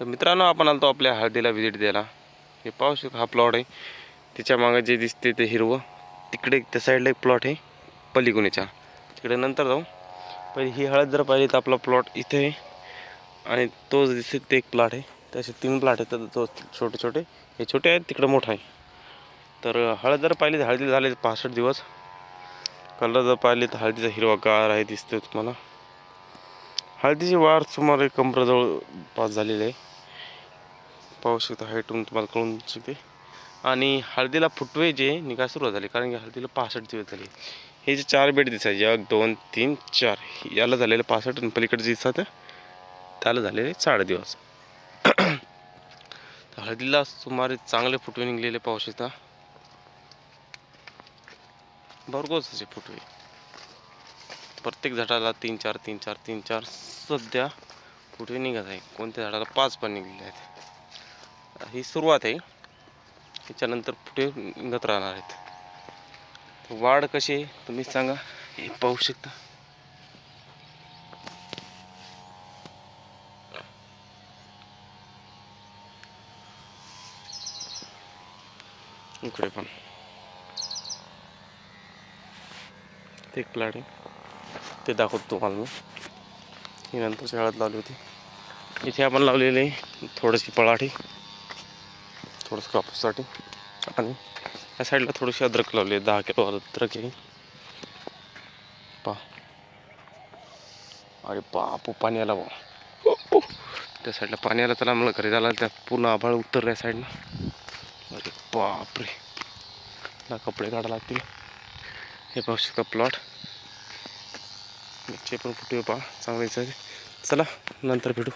तर मित्रांनो आपण आलतो आपल्या हळदीला व्हिजिट द्यायला. हे पाहू शकतो हा प्लॉट आहे. तिच्यामागे जे दिसते ते हिरवं. तिकडे त्या साईडला एक प्लॉट आहे पलीकुणीच्या तिकडे नंतर जाऊ. पहिले ही हळद जर पाहिली तर आपला प्लॉट इथे आहे. आणि तोच दिसते ते एक प्लॉट आहे. तसे तीन प्लॉट आहेत. तर तो छोटे छोटे. हे छोटे आहेत तिकडं मोठा आहे. तर हळद जर पाहिली तर हळदी झाले पासष्ट दिवस. कलर जर पाहिली तर हळदीचा हिरवा गार आहे दिसतोय तुम्हाला. हळदीची वार सुमारे कमराजवळ पास झालेली आहे. पाहू शकता हाईटून तुम्हाला कळून शकते आणि हळदीला फुटवे जे निघायला सुरुवात झाली कारण की हळदीला पासष्ट दिवस झाले. हे जे चार बेड दिसायचे एक दोन तीन चार याला झालेले पासष्ट आणि पलीकडे दिसतात त्याला झालेले साडे दिवस हळदीला सुमारे चांगले फुटवे निघलेले पाहू शकता. भरघोस असे फुटवे. प्रत्येक झाडाला तीन चार तीन चार तीन चार सध्या कुठे निघत आहे? कोणत्या झाडाला पाच पण निघलेले आहेत? ही सुरुवात आहे. त्याच्यानंतर पुढे निघत राहणार आहेत. वाढ कशी आहे? तुम्ही सांगा. हे पाहू शकता. इकडे पण. ते एक प्लॅट आहे. ते दाखवतो तुम्हाला मी. ही नंतर हळद लावली होती. इथे आपण लावलेली आहे थोडीशी पळाठी थोडंसं कापूससाठी. आणि या साईडला थोडीशी अद्रक लावली आहे दहा किलो अद्रक आहे. पा. अरे बापू पाणी आला बा हो, हो. त्या साईडला पाणी आलं त्याला आम्हाला घरी झाला त्यात पूर्ण आभाळ उतरलं या साईडनं अरे बापरे. ना कपडे काढा लागतील. हे पाहू शकता प्लॉट ते पण फुटवे पहा चांगलं दिसायचे चला नंतर भेटू.